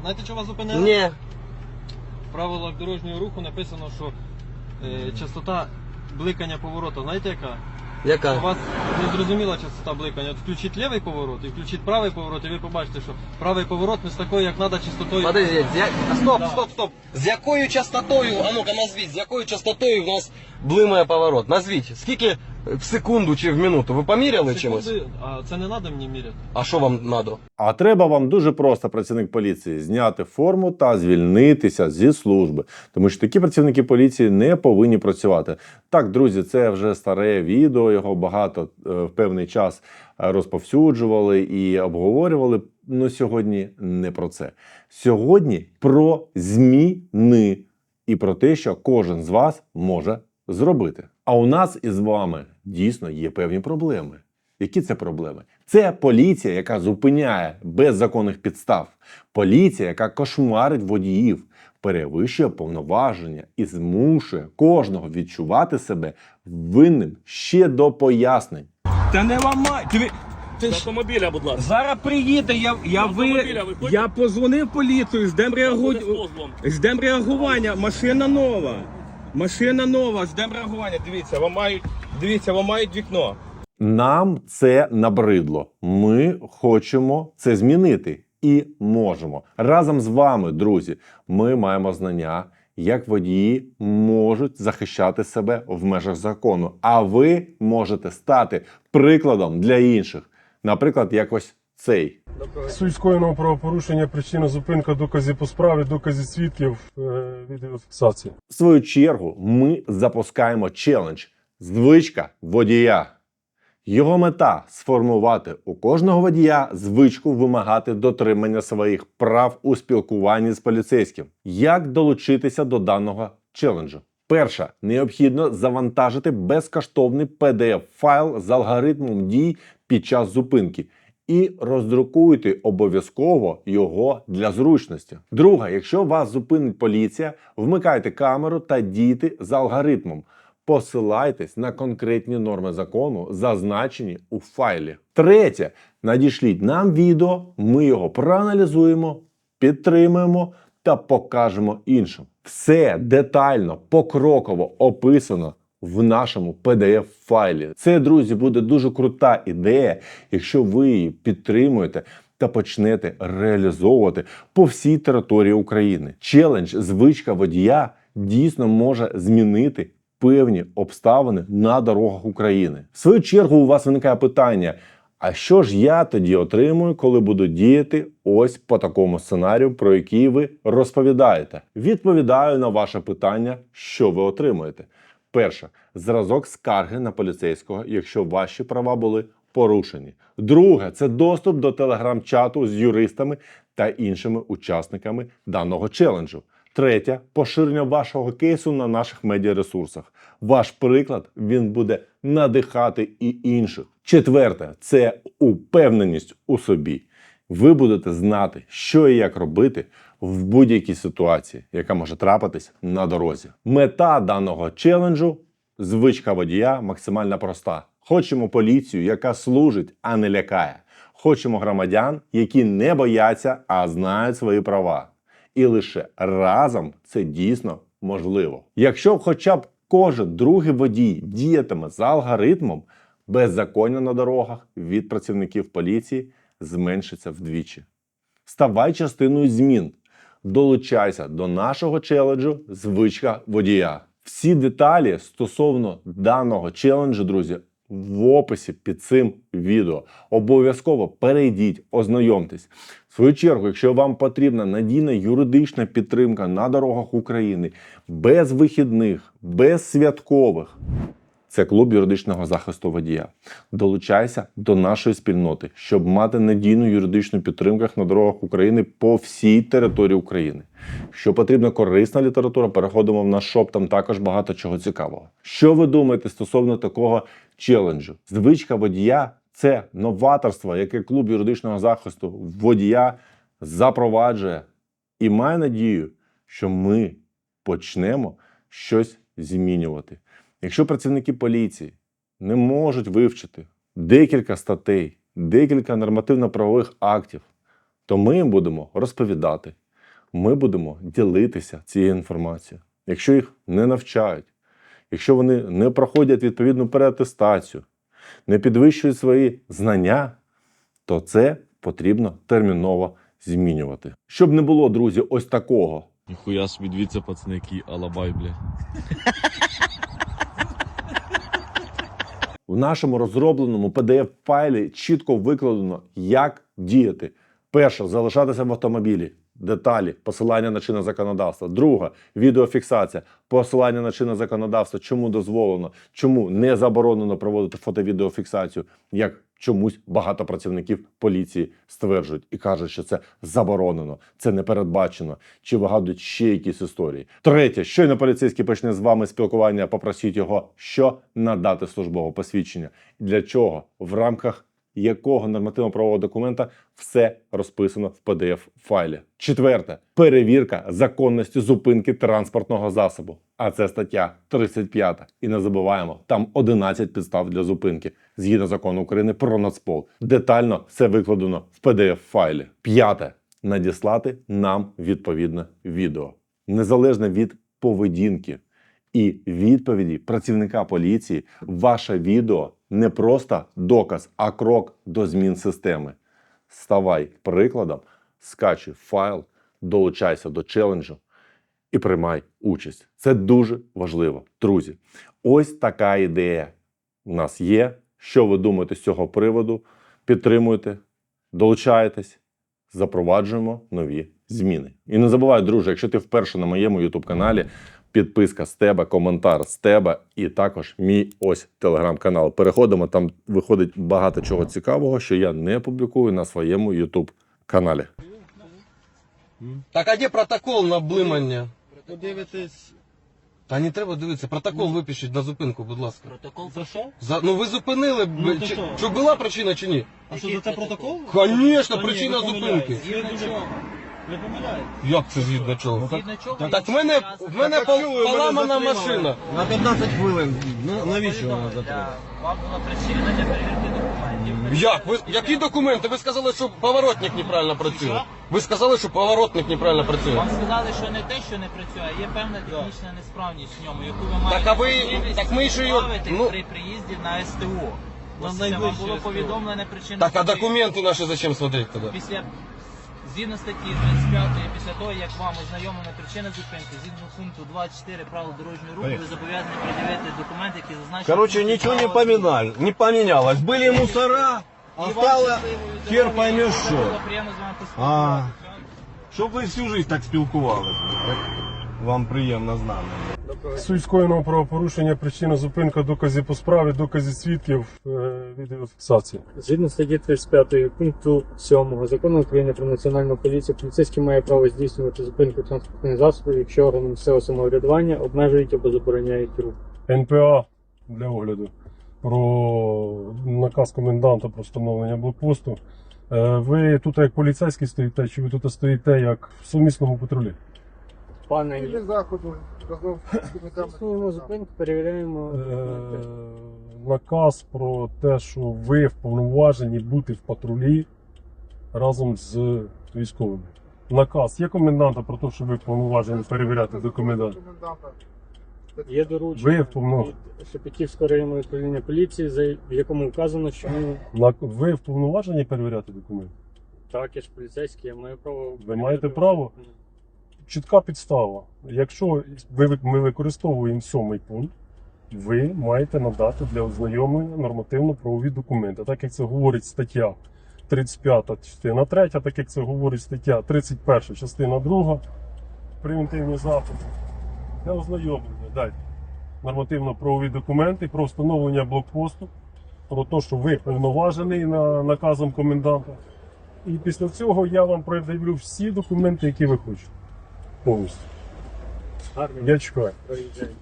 Знаєте, що вас зупинили? Ні. В правилах дорожнього руху написано, що е, частота бликання повороту, знаєте яка? У Яка? вас не зрозуміла частота бликання. От включіть лівий поворот і включіть правий поворот, і ви побачите, що правий поворот не з такою, як треба, частотою. Подождіть, з а, стоп, Да. стоп, стоп. З якою частотою, а ну-ка назвіть, з якою частотою в нас блимає поворот? Назвіть. Скільки в секунду чи в минуту? Ви поміряли чимось? Секунди, а це не треба мені міряти. А що вам треба? А треба вам дуже просто, працівник поліції, зняти форму та звільнитися зі служби, тому що такі працівники поліції не повинні працювати. Так, друзі, це вже старе відео. Його багато е, в певний час розповсюджували і обговорювали. Ну сьогодні не про це. Сьогодні про зміни і про те, що кожен з вас може зробити. А у нас із вами дійсно є певні проблеми. Які це проблеми? Це поліція, яка зупиняє без законних підстав. Поліція, яка кошмарить водіїв, перевищує повноваження і змушує кожного відчувати себе винним ще до пояснень. Та не ламай. Ти, ти З ж автомобіля, будь ласка. зараз приїде, я, я, ви, автомобіля виходь. я позвонив поліцію, ждем, реагу... Буде з ждем реагування, машина нова. Машина нова, ждем реагування. Дивіться, ламають, дивіться, ламають вікно. Нам це набридло. Ми хочемо це змінити і можемо. Разом з вами, друзі, ми маємо знання, як водії можуть захищати себе в межах закону. А ви можете стати прикладом для інших. Наприклад, якось цей. Суть скоєного правопорушення, причина зупинка, докази по справі, докази свідків, е, відеофіксація. В свою чергу ми запускаємо челендж звичка водія. Його мета сформувати у кожного водія звичку вимагати дотримання своїх прав у спілкуванні з поліцейським. Як долучитися до даного челенджу? Перше, необхідно завантажити безкоштовний pdf файл з алгоритмом дій під час зупинки і роздрукуйте обов'язково його для зручності. Друге, якщо вас зупинить поліція, вмикайте камеру та дійте за алгоритмом. Посилайтесь на конкретні норми закону, зазначені у файлі. Третє, надішліть нам відео, ми його проаналізуємо, підтримуємо та покажемо іншим. Все детально, покроково описано в нашому pdf файлі. Це, друзі, буде дуже крута ідея, якщо ви її підтримуєте та почнете реалізовувати по всій території України. Челендж звичка водія дійсно може змінити певні обставини на дорогах України. В свою чергу у вас виникає питання: а що ж я тоді отримую, коли буду діяти ось по такому сценарію, про який ви розповідаєте? Відповідаю на ваше питання, що ви отримуєте. Перше зразок скарги на поліцейського, якщо ваші права були порушені. Друге це доступ до телеграм-чату з юристами та іншими учасниками даного челенджу. Третє поширення вашого кейсу на наших медіаресурсах. Ваш приклад він буде надихати і інших. Четверте це упевненість у собі. Ви будете знати, що і як робити в будь-якій ситуації, яка може трапитись на дорозі. Мета даного челенджу звичка водія максимально проста. Хочемо поліцію, яка служить, а не лякає. Хочемо громадян, які не бояться, а знають свої права. І лише разом це дійсно можливо. Якщо хоча б кожен другий водій діятиме за алгоритмом, беззаконня на дорогах від працівників поліції зменшиться вдвічі. Ставай частиною змін. Долучайся до нашого челенджу Звичка водія. Всі деталі стосовно даного челенджу, друзі, в описі під цим відео. Обов'язково перейдіть, ознайомтесь. В свою чергу, якщо вам потрібна надійна юридична підтримка на дорогах України без вихідних, без святкових, це клуб юридичного захисту водія. Долучайся до нашої спільноти, щоб мати надійну юридичну підтримку на дорогах України по всій території України. Якщо потрібна корисна література, переходимо в наш шоп, там також багато чого цікавого. Що ви думаєте стосовно такого челенджу? Звичка водія це новаторство, яке клуб юридичного захисту водія запроваджує і має надію, що ми почнемо щось змінювати. Якщо працівники поліції не можуть вивчити декілька статей, декілька нормативно-правових актів, то ми їм будемо розповідати. ми будемо ділитися цією інформацією. Якщо їх не навчають, якщо вони не проходять відповідну переатестацію, не підвищують свої знання, то це потрібно терміново змінювати. Щоб не було, друзі, ось такого. Ніхуя собі дивіться, пацани, які алабай, бля. Нашому розробленому PDF-файлі чітко викладено, як діяти. Перше, залишатися в автомобілі. Деталі, посилання на чинне законодавство. Друге, відеофіксація, посилання на чинне законодавство, чому дозволено, чому не заборонено проводити фото-відеофіксацію, як чомусь багато працівників поліції стверджують і кажуть, що це заборонено, це не передбачено, чи вигадують ще якісь історії. Третє, щойно поліцейський почне з вами спілкування, попросіть його, що надати службове посвідчення. Для чого в рамках якого нормативно-правового документа все розписано в pdf файлі. Четверте перевірка законності зупинки транспортного засобу. А це стаття 35. І не забуваємо, там 11 підстав для зупинки згідно закону України про Нацпол. Детально все викладено в pdf файлі. П'яте надіслати нам відповідне відео, незалежно від поведінки і відповіді працівника поліції, ваше відео не просто доказ, а крок до змін системи. Ставай прикладом, скачуй файл, долучайся до челенджу і приймай участь. Це дуже важливо. Друзі, ось така ідея у нас є. Що ви думаєте з цього приводу? Підтримуйте, долучайтесь, запроваджуємо нові зміни. І не забувай, друже, якщо ти вперше на моєму youtube каналі підписка з тебе, коментар з тебе, і також мій ось телеграм-канал. Переходимо, там виходить багато чого цікавого, що я не публікую на своєму YouTube каналі. Так а де протокол на блимання? Подивитись. Та не треба дивитися, протокол випишіть на зупинку, будь ласка. Протокол за що? За, ну ви зупинили, б- Ну, то чи, що? чи була причина чи ні? А що за це протокол? Ні, причина зупинки. Згідно чого? Ви. Як це згідно чого? Згідно чого? Так в мене, в мене пол- поламана машина. На 15 хвилин. Навіщо вона затримала? Вам була причина для перевірки документів. Як? Ви, які документи? Ви сказали, що поворотник неправильно працює. Ви сказали, що поворотник неправильно працює. Вам сказали, що не те, що не працює, а є певна технічна несправність в ньому, яку ви маєте Так, а ви- можливість так ми ще його- виправити ну- при приїзді на СТО. Ось це вам було СТО. повідомлена причина. Так, а зупинки. документы наши зачем смотреть тогда? Після Згідно статті 35, після того, як вам ознайомлена причина зупинки, згідно пункту 24 правил дорожнього руху, ви зобов'язані пред'явити документи, які зазначені. Короче, ничего не поменял, не поменялось. Были мусора, а стало хер поймешь что. Приємно з вами А, поспілкуватися. щоб ви всю жизнь так спілкувалися. Вам приємно знати. Суть скоєного правопорушення, причина зупинка, доказів по справі, доказів свідків, е, відеофіксація. Згідно статті 35 пункту 7 закону України про національну поліцію, поліцейський має право здійснювати зупинку транспортних засобів, якщо органи місцевого самоврядування обмежують або забороняють рух. НПА для огляду про наказ коменданта про встановлення блокпосту. Е, Ви тут як поліцейський стоїте, чи ви тут стоїте як в сумісному патрулі? Пане, здійснюємо зупинку, перевіряємо. Е, Наказ про те, що ви вповноважені бути в патрулі разом з військовими. Наказ є коменданта про те, що ви вповноважені перевіряти до коменданта. Є доручення Ви вповнов... від Шепетівського районного управління поліції, за- в якому вказано, що ми Ви вповноважені перевіряти документи? так, я ж поліцейський, я маю право. перевіряти маєте право? Чітка підстава. Якщо ви, ми використовуємо сьомий пункт, ви маєте надати для ознайомлення нормативно-правові документи, так як це говорить стаття 35 частина 3, так як це говорить стаття 31 частина 2, превентивні заходи. Для ознайомлення дайте нормативно-правові документи про встановлення блокпосту, про те, що ви повноважений на наказом коменданта. І після цього я вам пред'явлю всі документи, які ви хочете. Повністю. Гарно. Я чекаю. проїжджаємо.